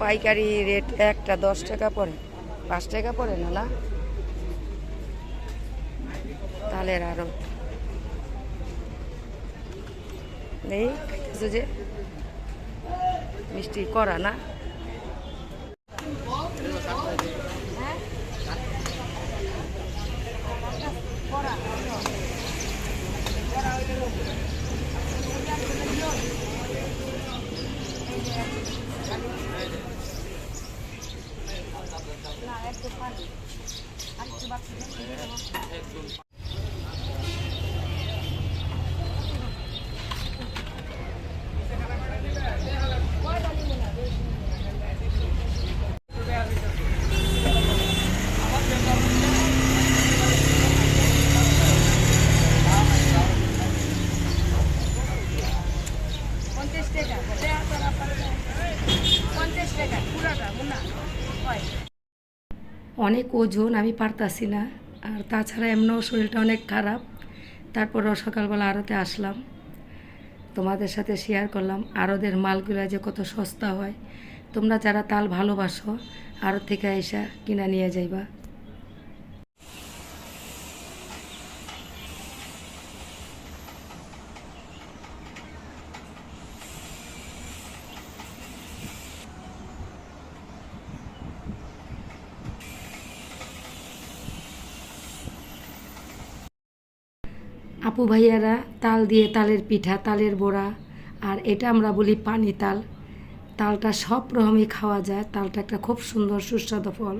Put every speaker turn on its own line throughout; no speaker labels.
পাইকারি রেট একটা দশ টাকা পড়ে। পাঁচ টাকা পড়ে না না তালের আরও। নেই খাইতেছো যে। মিষ্টি করা না?
পঞ্চাশ টাকা। পুরাটা মুন্না। হয়।
অনেক ওজন আমি পারতাছি না। আর তাছাড়া এমনও শরীরটা অনেক খারাপ। তারপরও সকালবেলা আড়তে আসলাম। তোমাদের সাথে শেয়ার করলাম আরদের মালগুলো যে কত সস্তা হয়। তোমরা যারা তাল ভালোবাসো, আড়ত থেকে এসা কিনা নিয়ে যাইবা। আপু ভাইয়ারা, তাল দিয়ে তালের পিঠা, তালের বড়া, আর এটা আমরা বলি পানি তাল। তালটা সব রকমই খাওয়া যায়, তালটা একটা খুব সুন্দর সুস্বাদু ফল।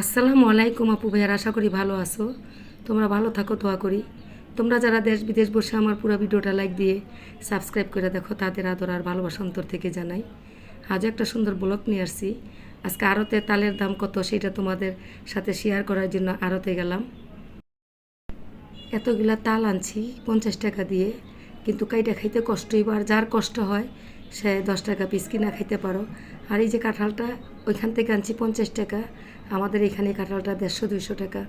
আসসালামু আলাইকুম আপু ভাইয়ার, আশা করি ভালো আছো। তোমরা ভালো থাকো, দোয়া করি। তোমরা যারা দেশ বিদেশ বসে আমার পুরো ভিডিওটা লাইক দিয়ে সাবস্ক্রাইব করে দেখো, তাদের আদর আর ভালোবাসা অন্তর থেকে জানাই। আজ একটা সুন্দর ব্লগ নিয়ে আসছি। আজকে আড়তে তালের দাম কত সেটা তোমাদের সাথে শেয়ার করার জন্য আড়তে গেলাম। এতগুলা তাল আনছি পঞ্চাশ টাকা দিয়ে, কিন্তু কাইটা খাইতে কষ্টই আর যার কষ্ট হয়, সে দশ টাকা পিস কিনা খাইতে পারো। আর এই যে কাঁঠালটা, ওইখান থেকে আনছি পঞ্চাশ টাকা, আমাদের এখানে কাঁঠালটা দেড়শো, দুইশো টাকা।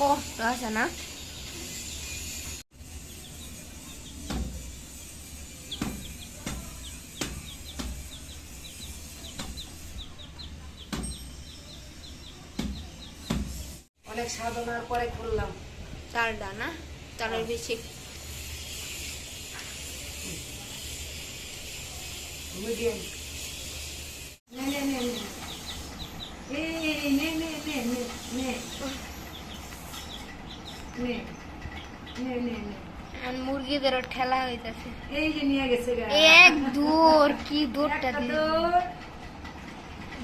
কষ্ট আছে না?
অনেক সাধনার পরে খুললাম।
চালটা না? চালের বেশি
মিডিয়াম। নে নে নে নে। নে নে নে নে নে। নে নে নে নে।
আর মুরগিদেরও ঠেলা হইতাছে।
এই যে নিয়ে গেছে
এক দূর কি দূরটা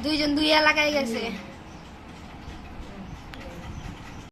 দুইজন দুই এলাকায় গেছে।